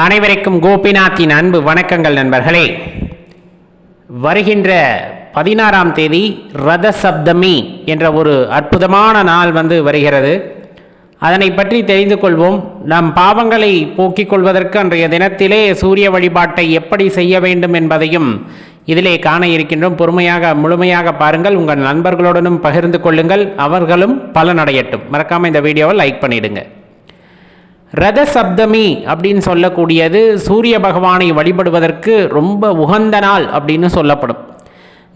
அனைவருக்கும் கோபிநாத்தின் அன்பு வணக்கங்கள் நண்பர்களே. வருகின்ற பதினாறாம் தேதி ரத சப்தமி என்ற ஒரு அற்புதமான நாள் வந்து வருகிறது. அதனை பற்றி தெரிந்து கொள்வோம். நம் பாவங்களை போக்கிக் கொள்வதற்கு அன்றைய தினத்திலே சூரிய வழிபாட்டை எப்படி செய்ய வேண்டும் என்பதையும் இதிலே காண இருக்கின்றோம். பொறுமையாக முழுமையாக பாருங்கள். உங்கள் நண்பர்களுடனும் பகிர்ந்து கொள்ளுங்கள். அவர்களும் பலனடையட்டும். மறக்காமல் இந்த வீடியோவை லைக் பண்ணிவிடுங்க ரத சப்தமி அப்படின்னு சொல்லக்கூடியது சூரிய பகவானை வழிபடுவதற்கு ரொம்ப உகந்த நாள் அப்படின்னு சொல்லப்படும்.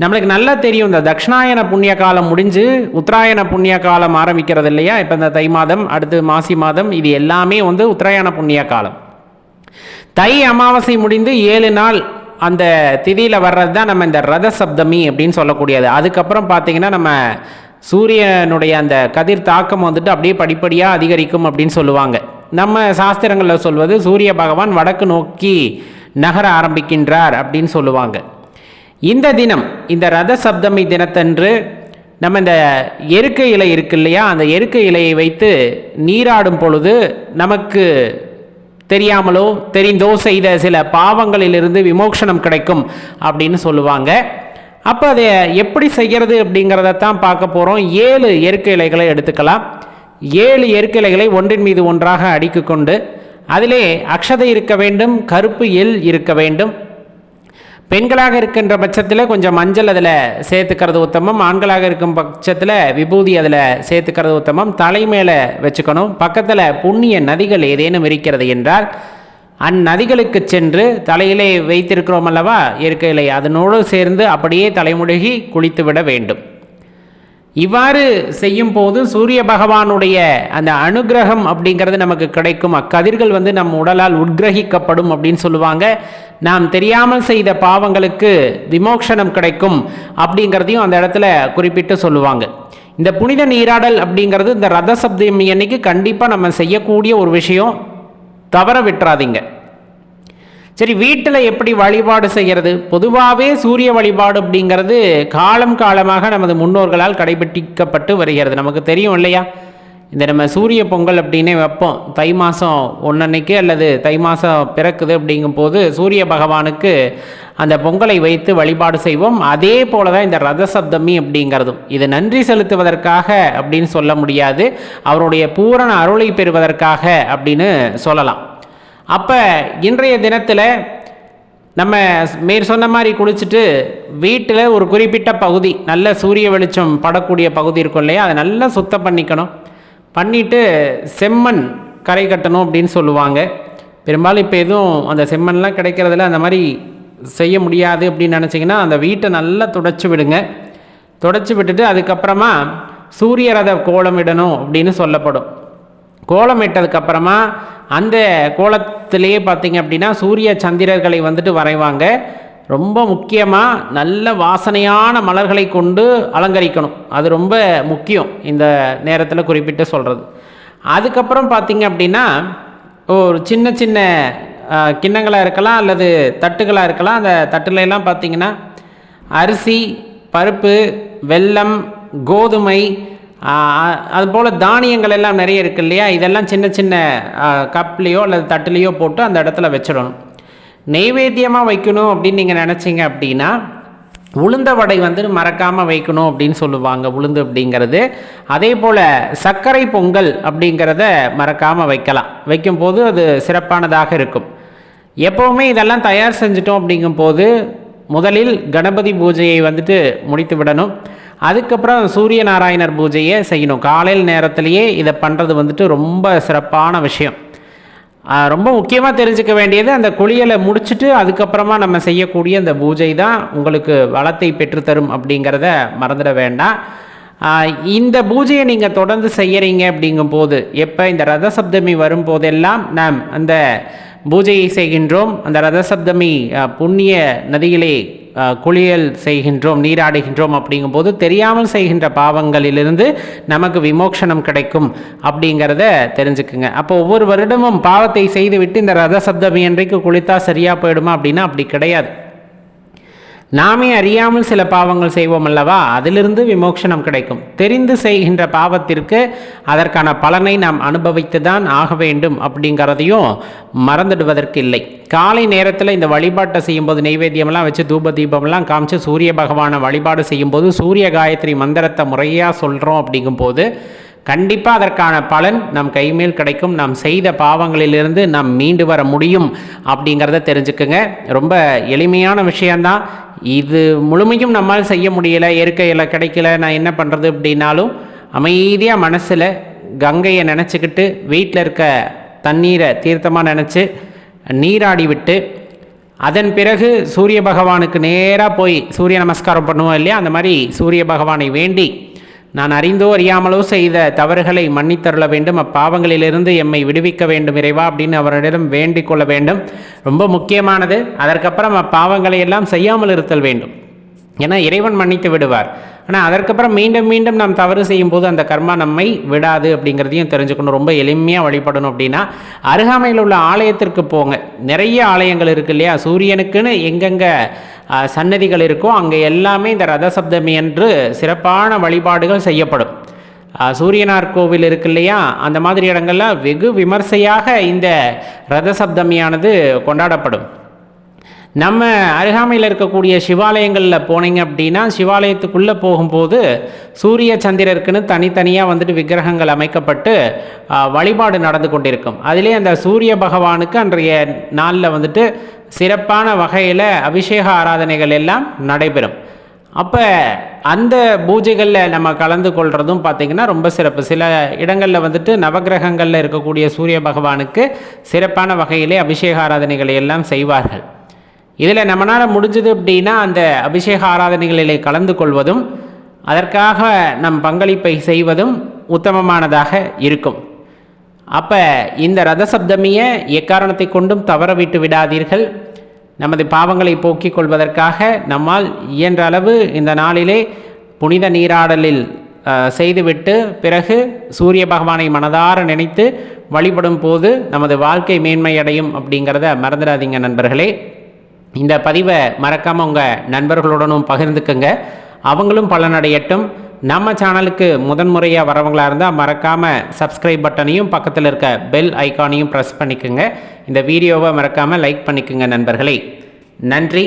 நம்மளுக்கு நல்லா தெரியும் இந்த தக்ஷணாயன புண்ணிய காலம் முடிஞ்சு உத்தராயண புண்ணிய காலம் ஆரம்பிக்கிறது இல்லையா? இப்போ இந்த தை மாதம் அடுத்து மாசி மாதம் இது எல்லாமே வந்து உத்தராயண புண்ணிய காலம். தை அமாவாசை முடிந்து ஏழு நாள் அந்த திதியில் வர்றது தான் நம்ம இந்த ரத சப்தமி அப்படின்னு சொல்லக்கூடியது. அதுக்கப்புறம் பார்த்தீங்கன்னா நம்ம சூரியனுடைய அந்த கதிர் தாக்கம் வந்துட்டு அப்படியே படிப்படியாக அதிகரிக்கும் அப்படின்னு சொல்லுவாங்க. நம்ம சாஸ்திரங்களில் சொல்வது சூரிய பகவான் வடக்கு நோக்கி நகர ஆரம்பிக்கின்றார் அப்படின்னு சொல்லுவாங்க. இந்த தினம் இந்த ரத சப்தமி தினத்தன்று நம்ம இந்த எருக்கை இலை இருக்கு இல்லையா? அந்த எருக்கை இலையை வைத்து நீராடும் பொழுது நமக்கு தெரியாமலோ தெரிந்தோ செய்த சில பாவங்களிலிருந்து விமோக்ஷனம் கிடைக்கும் அப்படின்னு சொல்லுவாங்க. அப்போ அதை எப்படி செய்கிறது அப்படிங்கிறத தான் பார்க்க போகிறோம் ஏழு எருக்கை இலைகளை எடுத்துக்கலாம். ஏழு எருக்கிளைகளை இலைகளை ஒன்றின் மீது ஒன்றாக அடுக்கி கொண்டு அதிலே அக்ஷதை இருக்க வேண்டும் கருப்பு எள் இருக்க வேண்டும். பெண்களாக இருக்கின்ற பட்சத்தில் கொஞ்சம் மஞ்சள் அதில் சேர்த்துக்கிறது உத்தமம் ஆண்களாக இருக்கும் பட்சத்தில் விபூதி அதில் சேர்த்துக்கிறது உத்தமம். தலை மேலே வச்சுக்கணும். பக்கத்தில் புண்ணிய நதிகள் ஏதேனும் இருக்கிறது என்றால் அந்நதிகளுக்கு சென்று தலையிலே வைத்திருக்கிறோம் அல்லவா? இயற்கையிலே. அதனோடு சேர்ந்து அப்படியே தலைமுழுகி குளித்து விட வேண்டும். இவ்வாறு செய்யும் போது சூரிய பகவானுடைய அந்த அனுகிரகம் அப்படிங்கிறது நமக்கு கிடைக்கும். அக்கதிர்கள் வந்து நம் உடலால் உட்கிரகிக்கப்படும் அப்படின்னு சொல்லுவாங்க. நாம் தெரியாமல் செய்த பாவங்களுக்கு விமோக்ஷனம் கிடைக்கும் அப்படிங்கிறதையும் அந்த இடத்துல குறிப்பிட்டு சொல்லுவாங்க. இந்த புனித நீராடல் அப்படிங்கிறது இந்த ரத சப்தமி அன்னைக்கு கண்டிப்பாக நம்ம செய்யக்கூடிய ஒரு விஷயம். தவற விட்டுறாதீங்க. சரி வீட்டில் எப்படி வழிபாடு செய்கிறது பொதுவாகவே சூரிய வழிபாடு அப்படிங்கிறது காலம் காலமாக நமது முன்னோர்களால் கடைபிடிக்கப்பட்டு வருகிறது. நமக்கு தெரியும் இல்லையா? இந்த நம்ம சூரிய பொங்கல் அப்படின்னே வைப்போம். தை மாதம் ஒன்னன்னைக்கு அல்லது தை மாதம் பிறக்குது அப்படிங்கும்போது சூரிய பகவானுக்கு அந்த பொங்கலை வைத்து வழிபாடு செய்வோம். அதே போல தான் இந்த ரத சப்தமி அப்படிங்கிறதும். இது நன்றி செலுத்துவதற்காக அப்படின்னு சொல்ல முடியாது. அவருடைய பூரண அருளை பெறுவதற்காக அப்படின்னு சொல்லலாம். அப்போ இன்றைய தினத்தில் நம்ம மேற் சொன்ன மாதிரி குளிச்சுட்டு வீட்டில் ஒரு குறிப்பிட்ட பகுதி நல்ல சூரிய வெளிச்சம் படக்கூடிய பகுதி இருக்கும் இல்லையா? அதை நல்லா சுத்தம் பண்ணிக்கணும். பண்ணிவிட்டு செம்மண் கரை கட்டணும் அப்படின்னு சொல்லுவாங்க. பெரும்பாலும் இப்போ எதுவும் அந்த செம்மண்லாம் கிடைக்கிறதுல அந்த மாதிரி செய்ய முடியாது அப்படின்னு நினச்சிங்கன்னா அந்த வீட்டை நல்லா துடைச்சி விடுங்க. துடைச்சி விட்டுட்டு அதுக்கப்புறமா சூரிய ரத கோலம் இடணும் அப்படின்னு சொல்லப்படும். கோலம் இட்டதுக்கப்புறமா அந்த கோலத்திலேயே பார்த்தீங்க அப்படின்னா சூரிய சந்திரர்களை வந்துட்டு வரைவாங்க. ரொம்ப முக்கியமாக நல்ல வாசனையான மலர்களை கொண்டு அலங்கரிக்கணும். அது ரொம்ப முக்கியம் இந்த நேரத்தில் குறிப்பிட்டு சொல்கிறது அதுக்கப்புறம் பார்த்திங்க அப்படின்னா ஒரு சின்ன சின்ன கிண்ணங்களாக இருக்கலாம் அல்லது தட்டுகளாக இருக்கலாம். அந்த தட்டுலையெல்லாம் பார்த்திங்கன்னா பார்த்தீங்கன்னா அரிசி பருப்பு வெல்லம் கோதுமை அதுபோல் தானியங்கள் எல்லாம் நிறைய இருக்கு இல்லையா? இதெல்லாம் சின்ன சின்ன கப்லேயோ அல்லது தட்டுலேயோ போட்டு அந்த இடத்துல வச்சிடணும். நெய்வேத்தியமாக வைக்கணும் அப்படின்னு நீங்கள் நினச்சிங்க அப்படின்னா உளுந்த வடை வந்து மறக்காமல் வைக்கணும் அப்படின்னு சொல்லுவாங்க உளுந்து அப்படிங்கிறது. அதே போல் சர்க்கரை பொங்கல் அப்படிங்கிறத மறக்காமல் வைக்கலாம். வைக்கும்போது அது சிறப்பானதாக இருக்கும். எப்போவுமே இதெல்லாம் தயார் செஞ்சிட்டோம் அப்படிங்கும்போது முதலில் கணபதி பூஜையை வந்துட்டு முடித்து விடணும். அதுக்கப்புறம் சூரிய நாராயணர் பூஜையை செய்யணும். காலையில் நேரத்திலேயே இதை பண்ணுறது வந்துட்டு ரொம்ப சிறப்பான விஷயம். ரொம்ப முக்கியமாக தெரிஞ்சுக்க வேண்டியது அந்த குளியலை முடிச்சுட்டு அதுக்கப்புறமா நம்ம செய்யக்கூடிய அந்த பூஜை தான் உங்களுக்கு வளத்தை பெற்றுத்தரும் அப்படிங்கிறத மறந்துட வேண்டாம். இந்த பூஜையை நீங்கள் தொடர்ந்து செய்கிறீங்க அப்படிங்கும்போது எப்போ இந்த ரத சப்தமி வரும்போதெல்லாம் நாம் அந்த பூஜையை செய்கின்றோம். அந்த ரதசப்தமி புண்ணிய நதியிலே குளியல் செய்கின்றோம் நீராடுகின்றோம் அப்படிங்கும்போது தெரியாமல் செய்கின்ற பாவங்களிலிருந்து நமக்கு விமோக்ஷனம் கிடைக்கும் அப்படிங்கிறத தெரிஞ்சுக்குங்க. அப்போ ஒவ்வொரு வருடமும் பாவத்தை செய்துவிட்டு இந்த ரத சப்தமி அன்றைக்கு குளித்தா சரியாக போயிடுமா அப்படின்னா அப்படி கிடையாது. நாமே அறியாமல் சில பாவங்கள் செய்வோம் அல்லவா? அதிலிருந்து விமோக்ஷனம் கிடைக்கும். தெரிந்து செய்கின்ற பாவத்திற்கு அதற்கான பலனை நாம் அனுபவித்து தான் ஆக வேண்டும் அப்படிங்கிறதையும் மறந்துடுவதற்கு இல்லை. காலை நேரத்தில் இந்த வழிபாட்டை செய்யும்போது நெய்வேத்தியமெல்லாம் வச்சு தூப தீபம்லாம் காமிச்சு சூரிய பகவானை வழிபாடு செய்யும்போது சூரிய காயத்ரி மந்திரத்தை முறையாக சொல்கிறோம் அப்படிங்கும்போது கண்டிப்பாக அதற்கான பலன் நம் கைமேல் கிடைக்கும். நாம் செய்த பாவங்களிலிருந்து நாம் மீண்டு வர முடியும் அப்படிங்கிறத தெரிஞ்சுக்குங்க. ரொம்ப எளிமையான விஷயந்தான் இது முழுமையும் நம்மால் செய்ய முடியலை இயற்கையில் கிடைக்கல நான் என்ன பண்ணுறது அப்படின்னாலும் அமைதியாக மனசில் கங்கையை நினச்சிக்கிட்டு வீட்டில் இருக்க தண்ணீரை தீர்த்தமாக நினச்சி நீராடி விட்டு அதன் பிறகு சூரிய பகவானுக்கு நேராக போய் சூரிய நமஸ்காரம் பண்ணுவோம் இல்லையா? அந்த மாதிரி சூரிய பகவானை வேண்டி நான் அறிந்தோ அறியாமலோ செய்த தவறுகளை மன்னித்தருள வேண்டும். அப்பாவங்களிலிருந்து எம்மை விடுவிக்க வேண்டும் இறைவா அப்படின்னு அவரிடம் வேண்டிக் கொள்ள வேண்டும். ரொம்ப முக்கியமானது. அதற்கப்புறம் அப்பாவங்களை எல்லாம் செய்யாமல் இருத்தல் வேண்டும். ஏன்னா இறைவன் மன்னித்து விடுவார். ஆனால் அதற்கப்புறம் மீண்டும் மீண்டும் நாம் தவறு செய்யும்போது அந்த கர்மா நம்மை விடாது அப்படிங்கிறதையும் தெரிஞ்சுக்கணும். ரொம்ப எளிமையாக வழிபடணும் அப்படின்னா அருகாமையில் உள்ள ஆலயத்திற்கு போங்க. நிறைய ஆலயங்கள் இருக்கு இல்லையா? சூரியனுக்குன்னு எங்கெங்கே சன்னதிகள் இருக்கோ அங்கே எல்லாமே இந்த ரத சப்தமி என்று சிறப்பான வழிபாடுகள் செய்யப்படும். சூரியனார் கோவில் இருக்கு இல்லையா? அந்த மாதிரி இடங்கள்லாம் வெகு விமர்சையாக இந்த ரத சப்தமியானது கொண்டாடப்படும். நம்ம அருகாமையில் இருக்கக்கூடிய சிவாலயங்களில் போனீங்க அப்படின்னா சிவாலயத்துக்குள்ளே போகும்போது சூரிய சந்திரருக்குன்னு தனித்தனியாக வந்துட்டு விக்கிரகங்கள் அமைக்கப்பட்டு வழிபாடு நடந்து கொண்டிருக்கும். அதிலே அந்த சூரிய பகவானுக்கு அன்றைய நாளில் வந்துட்டு சிறப்பான வகையில் அபிஷேக ஆராதனைகள் எல்லாம் நடைபெறும். அப்போ அந்த பூஜைகளில் நம்ம கலந்து கொள்கிறதும் பார்த்திங்கன்னா ரொம்ப சிறப்பு. சில இடங்களில் வந்துட்டு நவக்கிரகங்களில் இருக்கக்கூடிய சூரிய பகவானுக்கு சிறப்பான வகையிலே அபிஷேக ஆராதனைகளை எல்லாம் செய்வார்கள். இதில் நம்மளால் முடிஞ்சது அப்படின்னா அந்த அபிஷேக ஆராதனைகளிலே கலந்து கொள்வதும் அதற்காக நம் பங்களிப்பை செய்வதும் உத்தமமானதாக இருக்கும். அப்போ இந்த ரத சப்தமியை எக்காரணத்தை கொண்டும் தவற விட்டு விடாதீர்கள். நமது பாவங்களை போக்கிக் கொள்வதற்காக நம்மால் இயன்ற அளவு இந்த நாளிலே புனித நீராடலில் செய்துவிட்டு பிறகு சூரிய பகவானை மனதார நினைத்து வழிபடும் போது நமது வாழ்க்கை மேன்மையடையும் அப்படிங்கிறத மறந்துடாதீங்க நண்பர்களே. இந்த பதிவை மறக்காமல் உங்கள் நண்பர்களுடனும் பகிர்ந்துக்குங்க. அவங்களும் பலனடையட்டும். நம்ம சேனலுக்கு முதன்முறையாக வரவங்களாக இருந்தால் மறக்காமல் சப்ஸ்கிரைப் பட்டனையும் பக்கத்தில் இருக்க பெல் ஐகானையும் ப்ரெஸ் பண்ணிக்கோங்க. இந்த வீடியோவை மறக்காமல் லைக் பண்ணிக்கோங்க நண்பர்களே. நன்றி.